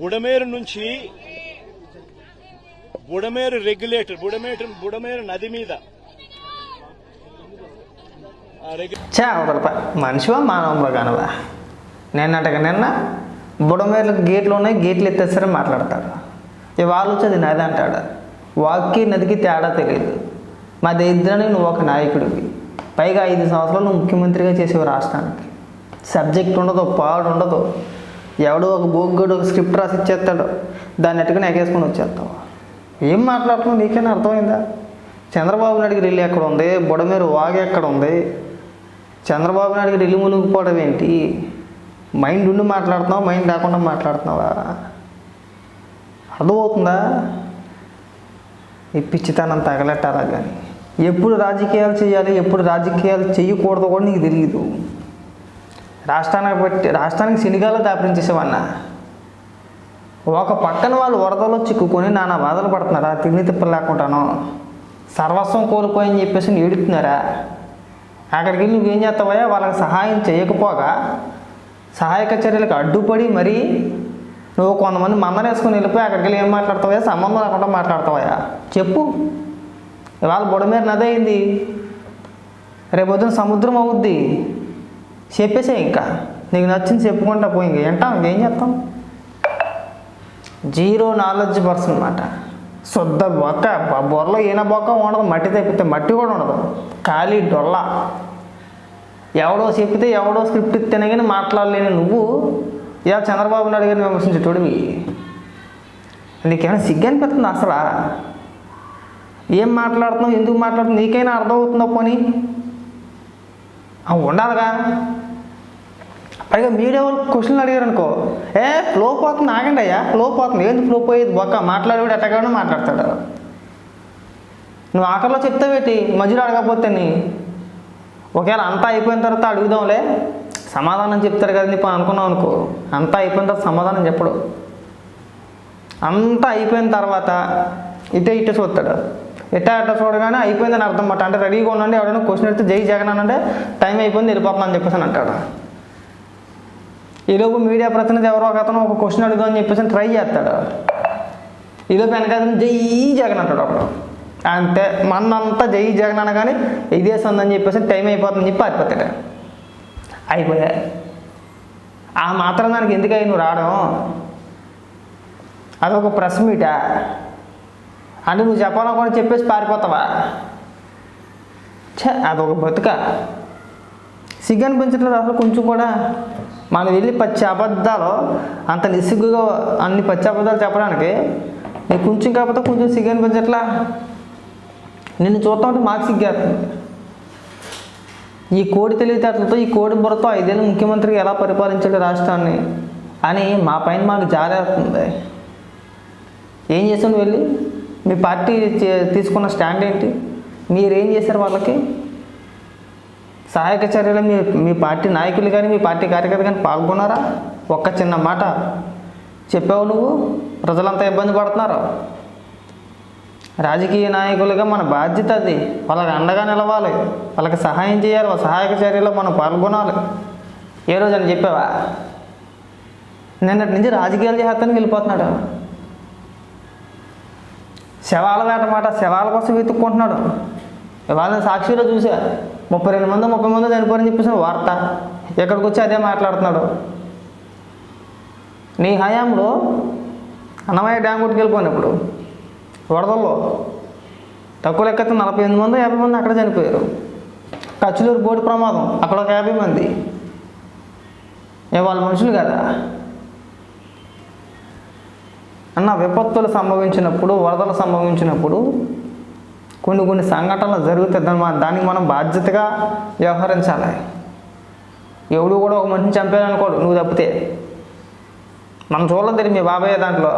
బుడమేరు నుంచి బుడమేరు రెగ్యులేటర్ బుడమేటర్ బుడమేరు నది మీద. ఆ రెగ్యు- చే అవతల మనిషివా కానవా? నిన్న బుడమేర్లకు గేట్లు ఉన్నాయి గేట్లు ఎత్తేస్తారని మాట్లాడతాడు ఇవాళ వచ్చి అది నది అంటాడు. వాక్కి నదికి తేడా తెలియదు. మా దరిద్రానికి నువ్వు ఒక నాయకుడివి. పైగా ఐదు సంవత్సరాలు నువ్వు ముఖ్యమంత్రిగా చేసేవి రాష్ట్రానికి. సబ్జెక్ట్ ఉండదు పాడు ఉండదు. ఎవడో ఒక బోగ్గడు ఒక స్క్రిప్ట్ రాసి ఇచ్చేస్తాడు. దాన్ని ఎట్టుకుని ఎగేసుకొని వచ్చేస్తావు ఏం మాట్లాడుతున్నావు? నీకేనా అర్థమైందా? చంద్రబాబు నాయుడికి రిల్లి ఎక్కడ ఉంది? బుడమేరు వాగ ఎక్కడ ఉంది? చంద్రబాబు నాయుడికి రిల్లు మునిగిపోవడం ఏంటి? మైండ్ ఉండి మాట్లాడుతున్నావు? మైండ్ లేకుండా మాట్లాడుతున్నావా? అర్థమవుతుందా? ఈ పిచ్చితనం తగలెట్టాలా కానీ? ఎప్పుడు రాజకీయాలు చేయాలి ఎప్పుడు రాజకీయాలు చేయకూడదు కూడా నీకు తెలియదు రాష్ట్రానికి బట్టి రాష్ట్రానికి శనిగాలు దాపరించేసేవన్న ఒక పక్కన వాళ్ళు వరదలో చిక్కుకొని నానా బాధలు పడుతున్నారా. తిని తిప్పలు లేకుండాను. సర్వస్వం కోల్పోయని చెప్పేసి ఏడుతున్నారా? అక్కడికి వెళ్ళి నువ్వేం చేస్తావయ్యా? వాళ్ళకి సహాయం చేయకపోగా సహాయక చర్యలకు అడ్డుపడి మరీ నువ్వు కొంతమంది మందనేసుకొని వెళ్ళిపోయి అక్కడికి వెళ్ళి ఏం మాట్లాడతావయ్యా? సంబంధం లేకుండా మాట్లాడతావయ్యా? చెప్పు. ఇవాళ బుడమేరు నది అయింది. రేపొద్దున సముద్రం అవుద్ది. చెప్పేసే ఇంకా. నీకు నచ్చింది చెప్పుకుంటా పోయి ఇంకా. ఏంటాం ఏం చేస్తాం జీరో నాలెడ్జ్ పర్సన్ అనమాట శుద్ధ బొక్క బొర్రలో ఈయన బొక్క ఉండదు మట్టి తెప్పితే మట్టి కూడా ఉండదు. ఖాళీ డొల్ల. ఎవడో చెప్పితే ఎవడో స్క్రిప్ట్ ఇస్తేనే కానీ మాట్లాడలేని నువ్వు. ఇలా చంద్రబాబు నాయుడు గారిని విమర్శించేటోడివి. నీకేమైనా సిగ్గు అనిపిస్తుంది అసలు? ఏం మాట్లాడుతున్నావు ఎందుకు మాట్లాడుతున్నావు నీకైనా అర్థమవుతుందో పోనీ? ఉండాలిగా. పైగా మీడియా వాళ్ళు క్వశ్చన్లు అడిగారు అనుకో ఏ ఫ్లో పోతుంది ఆగండి అయ్యా ఫ్లో పోతుంది. ఏంది ఫ్లో పోయేది? బొక్క మాట్లాడేవాడు ఎట్టగానో మాట్లాడతాడు. నువ్వు ఆఖరిలో చెప్తావేటి మధ్యలో అడగకపోతే నీ. ఒకవేళ అంతా అయిపోయిన తర్వాత అడుగుదాంలే. సమాధానం చెప్తారు కదా నీకు అనుకున్నావు అనుకో. అంతా అయిపోయిన తర్వాత సమాధానం చెప్పడు. అంతా అయిపోయిన తర్వాత ఇటే ఇటే చూస్తాడు. ఎట్టా అట్ట చూడగానే అయిపోయిందని అర్థం మాట అంటే రెడీగా ఉండండి ఎవడైనా క్వశ్చన్ ఎడితే జై జగన్ అంటే టైం అయిపోయింది వెళ్ళిపోతున్నాను అని చెప్పేసి అని అంటాడు. ఈలోపు మీడియా ప్రతినిధి ఎవరో ఒక అతను ఒక క్వశ్చన్ అడుగు అని చెప్పేసి ట్రై చేస్తాడు. ఈలోపు వెనకాతను జై జగన్ అంటాడు ఒకడు అంతే మనంతా జై జగన్ అనగానే ఇదే సందని చెప్పేసి టైం అయిపోతుందని చెప్పి అయిపోతాడు అయిపోయా ఆ మాత్రం దానికి ఎందుకై నువ్వు రావడం? అదొక ప్రెస్ మీటా అంటే నువ్వు చెప్పాలనుకుని చెప్పేసి పారిపోతావా? ఛే అదొక బతుక సిగ్గు అనిపించట్లేదు అసలు కొంచెం కూడా. మనం వెళ్ళి పచ్చి అబద్ధాలు. అంత నిస్సిగ్గుగా అన్ని పచ్చి అబద్ధాలు చెప్పడానికి. నీకు కొంచెం కాకపోతే కొంచెం సిగ్గు అనిపించట్లా నిన్ను చూస్తా ఉంటే మాకు సిగ్గేస్తుంది ఈ కోడి తెలివితేటలతో ఈ కోడి బుర్రతో ఐదేళ్ళు ముఖ్యమంత్రికి ఎలా పరిపాలించాడు రాష్ట్రాన్ని? అని మా పైన మాకు జారేస్తుంది ఏం చేసాను వెళ్ళి? మీ పార్టీ తీసుకున్న స్టాండ్ ఏంటి? మీరేం చేశారు వాళ్ళకి? సహాయక చర్యలు మీ మీ పార్టీ నాయకులు కానీ మీ పార్టీ కార్యకర్తలు కానీ పాల్గొన్నారా? ఒక్క చిన్న మాట. చెప్పావు నువ్వు? ప్రజలంతా ఇబ్బంది పడుతున్నారు? రాజకీయ నాయకులుగా మన బాధ్యత అది. వాళ్ళకి అండగా నిలవాలి. వాళ్ళకి సహాయం చేయాలి. వాళ్ళ సహాయక చర్యలో మనం పాల్గొనాలి. ఏ రోజు అని చెప్పావా? నిన్నటి నుంచి రాజకీయాలు చేస్తానికి వెళ్ళిపోతున్నాడు. శవాల వేట మాట శవాల కోసం వెతుక్కుంటున్నాడు. వాళ్ళని సాక్షిలో చూసా ముప్పై రెండు మంది ముప్పై మంది చనిపోరని చెప్పేసి వార్త. ఎక్కడికి వచ్చి అదే మాట్లాడుతున్నాడు? నీ హయాంలో అన్నమయ్య డ్యామ్ కొట్టుకెళ్ళిపోయినప్పుడు వరదల్లో. తక్కువ లెక్కతే నలభై ఎనిమిది మంది యాభై మంది అక్కడ చనిపోయారు. కచ్చులూరు బోటు ప్రమాదం. అక్కడ ఒక యాభై మంది. వాళ్ళ మనుషులు కదా? అన్న విపత్తులు సంభవించినప్పుడు వరదలు సంభవించినప్పుడు కొన్ని కొన్ని సంఘటనలు జరుగుతాయి. దానికి మనం బాధ్యతగా వ్యవహరించాలి. ఎవడు కూడా ఒక మనిషిని చంపాలనుకోడు నువ్వు తప్పితే. మనం చూడలేదు మీ బాబాయ్ దాంట్లో.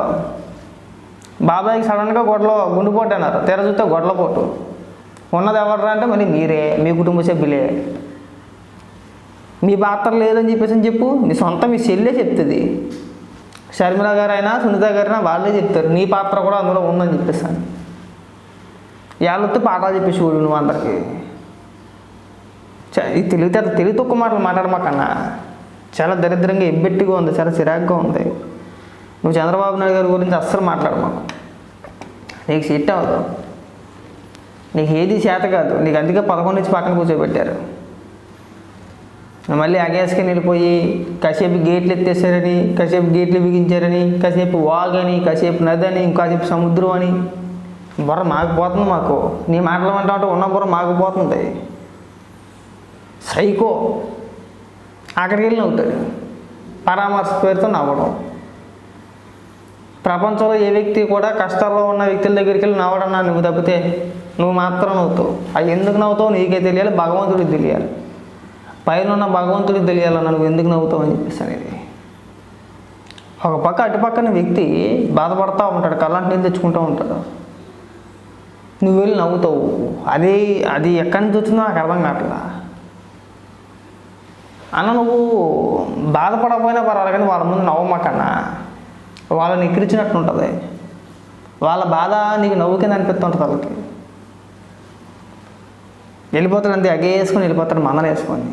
బాబాయ్కి సడన్గా గొడవలో గుండెపోటు అన్నారు తెర చూస్తే గొడవపోటు ఉన్నది ఎవరు అంటే మరి మీరే మీ కుటుంబ సభ్యులే. మీ పాత్ర లేదని చెప్పేసి అని చెప్పు నీ సొంత మీ చెల్లే చెప్తుంది. షర్మిల గారైనా సునీత గారైనా వాళ్ళే చెప్తారు నీ పాత్ర కూడా అందులో ఉందని చెప్పేసాను వాళ్ళతో పాఠాలు చెప్పేసి చూడు నువ్వు అందరికి? ఈ తెలివితే తెలివి తక్కువ మాటలు మాట్లాడమాకన్నా చాలా దరిద్రంగా ఎబ్బెట్టిగా ఉంది చాలా చిరాగ్గా ఉంది. నువ్వు చంద్రబాబు నాయుడు గారి గురించి అస్సలు మాట్లాడమాకు. నీకు సెట్ అవ్వదు. నీకు ఏది చేత కాదు. నీకు అందుకే పదకొండు నుంచి పక్కన కూర్చోబెట్టారు. మళ్ళీ అగేస్కి వెళ్ళిపోయి కాసేపు గేట్లు ఎత్తేసారని కాసేపు గేట్లు బిగించారని కాసేపు వాగని కాసేపు నది అని ఇంకాసేపు సముద్రం అని బుర్ర మాగిపోతుంది మాకు. నీ మాటలు అంటే ఉన్న బుర్ర మాగిపోతుంది. సైకో. అక్కడికి వెళ్ళి నవ్వుతాడు. పరామర్శ పేరుతో నవ్వడం. ప్రపంచంలో ఏ వ్యక్తి కూడా కష్టాల్లో ఉన్న వ్యక్తుల దగ్గరికి వెళ్ళి నవ్వడన్నా నువ్వు తప్పితే నువ్వు మాత్రం నవ్వుతావు. అవి ఎందుకు నవ్వుతావు నీకే తెలియాలి భగవంతుడికి తెలియాలి. పైన ఉన్న భగవంతుడికి తెలియాలన్నా నువ్వు ఎందుకు నవ్వుతావు అని చెప్పేసి అనేది. ఒక పక్క అటుపక్కన వ్యక్తి బాధపడతా ఉంటాడు కళ్ళంటి నీళ్ళు తెచ్చుకుంటూ ఉంటాడు. నువ్వు వెళ్ళి నవ్వుతావు. అది అది ఎక్కడి నుంచి వచ్చిందో నాకు అర్థం కావట్లా. అన్న నువ్వు బాధపడకపోయినా పర్వాలేదు కానీ వాళ్ళ ముందు నవ్వమాకన్నా. వాళ్ళని ఎక్కిరించినట్టు ఉంటుంది. వాళ్ళ బాధ నీకు నవ్వు కింద అనిపిస్తుంటుంది వాళ్ళకి. వెళ్ళిపోతాడు అంతే అగేసుకొని వెళ్ళిపోతాడు మందన వేసుకొని.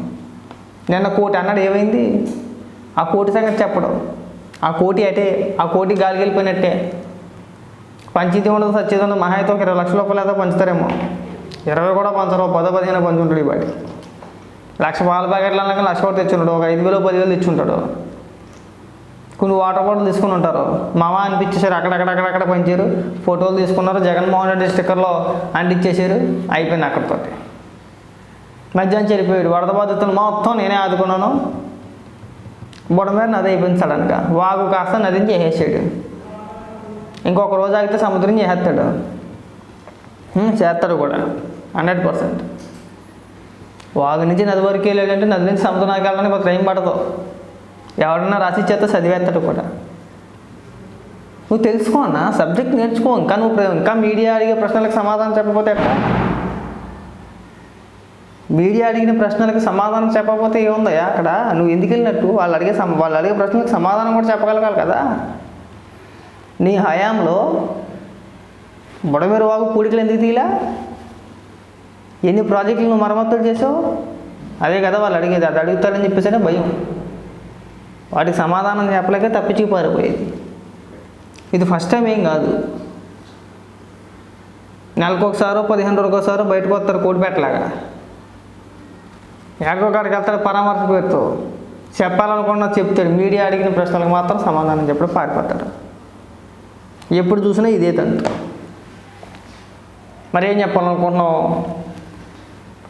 నిన్న కోటి అన్నాడు ఏమైంది? ఆ కోటి సంగతి చెప్పడం. ఆ కోటి అటే ఆ కోటి గాలికి వెళ్ళిపోయినట్టే. పంచితే ఉండదు సచ్చేది ఉండదు మహా అయితే ఒక ఇరవై లక్షల రూపాయలు అయితే పంచుతారేమో. ఇరవై కూడా పంచరు పద పదో పదిహేను పంచుంటాడు ఈ బాటి లక్ష పాల ప్యాకెట్లు అన్నాక లక్ష కూడా తెచ్చుంటాడు ఒక ఐదు వేలు పదివేలు తెచ్చుంటాడు. కొన్ని వాటర్ బాటిల్ తీసుకుని ఉంటారు. మామా అనిపించేశారు అక్కడక్కడక్కడక్కడ పంచారు. ఫోటోలు తీసుకున్నారు జగన్మోహన్ రెడ్డి స్టిక్కర్లో అంటించేశారు అయిపోయింది అక్కడితో మధ్యాహ్నం చెడిపోయాడు వరద బాధితులు మొత్తం నేనే ఆదుకున్నాను. బుడ నది అయిపోయింది సడన్గా. వాగు కాస్త నదిని చేసేసాడు. ఇంకొక రోజు ఆగితే సముద్రం చేసేస్తాడు. చేస్తాడు కూడా. Hundred percent. వాగు నుంచి నది వరకు వెళ్ళాడంటే నది నుంచి సముద్రానికి వెళ్ళడానికి ఒక టైం పడదు. ఎవడన్నా రాసి చేస్తే చదివేస్తాడు కూడా. నువ్వు తెలుసుకో అన్న సబ్జెక్ట్ నేర్చుకో ఇంకా నువ్వు ఇంకా మీడియా అడిగే ప్రశ్నలకు సమాధానం చెప్పకపోతే ఎట్లా? మీడియా అడిగిన ప్రశ్నలకు సమాధానం చెప్పకపోతే ఏముందయ్యా అక్కడ? నువ్వు ఎందుకు వెళ్ళినట్టు? వాళ్ళు అడిగే వాళ్ళు అడిగే ప్రశ్నలకు సమాధానం కూడా చెప్పగలగాలి కదా. నీ హయాంలో బుడమేరు వాగు పూడికలు ఎందుకు తీలా ఎన్ని ప్రాజెక్టులు నువ్వు మరమ్మతులు చేసావు? అదే కదా వాళ్ళు అడిగేది అది అడుగుతారని చెప్పేసనే భయం. వాటికి సమాధానం చెప్పలేక తప్పించి పారిపోయేది. ఇది ఫస్ట్ టైం ఏం కాదు. నెలకు ఒకసారో పదిహేను రోజులకు ఒకసారో బయటకు వస్తారు కోడి పెట్టలాగా. ఎక్కడికో కాడికి వెళ్తాడు పరామర్శ పేరుతో చెప్పాలనుకున్నా చెప్తాడు మీడియా అడిగిన ప్రశ్నలకు మాత్రం సమాధానం చెప్పడం పారిపోతాడు. ఎప్పుడు చూసినా ఇదే తంతు. మరేం చెప్పాలనుకుంటున్నావు?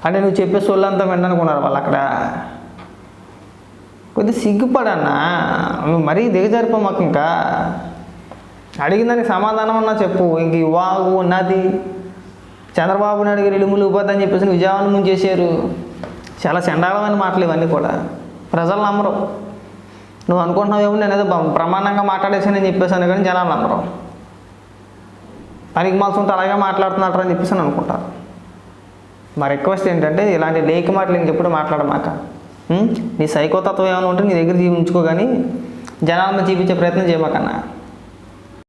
అంటే నువ్వు చెప్పే సొల్లంతా విననుకున్నారు వాళ్ళు అక్కడ. కొద్ది సిగ్గుపడన్నా. నువ్వు మరీ దిగజారిపో మాకు ఇంకా అడిగిన దానికి సమాధానం అన్నా చెప్పు. ఇంక ఈ వాగు నది చంద్రబాబు నాయుడు గారు ఇలుములు ఉపాధి చెప్పేసి విజయవాడ చేశారు. చాలా చండాలమైన మాటలు ఇవన్నీ కూడా. ప్రజలు నమ్మరు. నువ్వు అనుకుంటున్నావేమో నేను ఏదో ప్రమాణంగా మాట్లాడేసానని చెప్పేసాను కానీ జనాలు నమ్మరు. పనికి మాల్సుంటే అలాగే మాట్లాడుతున్నట్టు అని చెప్పేసి అని అనుకుంటారు. మా రిక్వెస్ట్ ఏంటంటే ఇలాంటి లేకి మాటలు ఇంకెప్పుడు మాట్లాడమాక. నీ సైకోతత్వం ఏమైనా ఉంటే నీ దగ్గర జీవించుకో కానీ జనాలను చూపించే ప్రయత్నం చేయమాకన్నా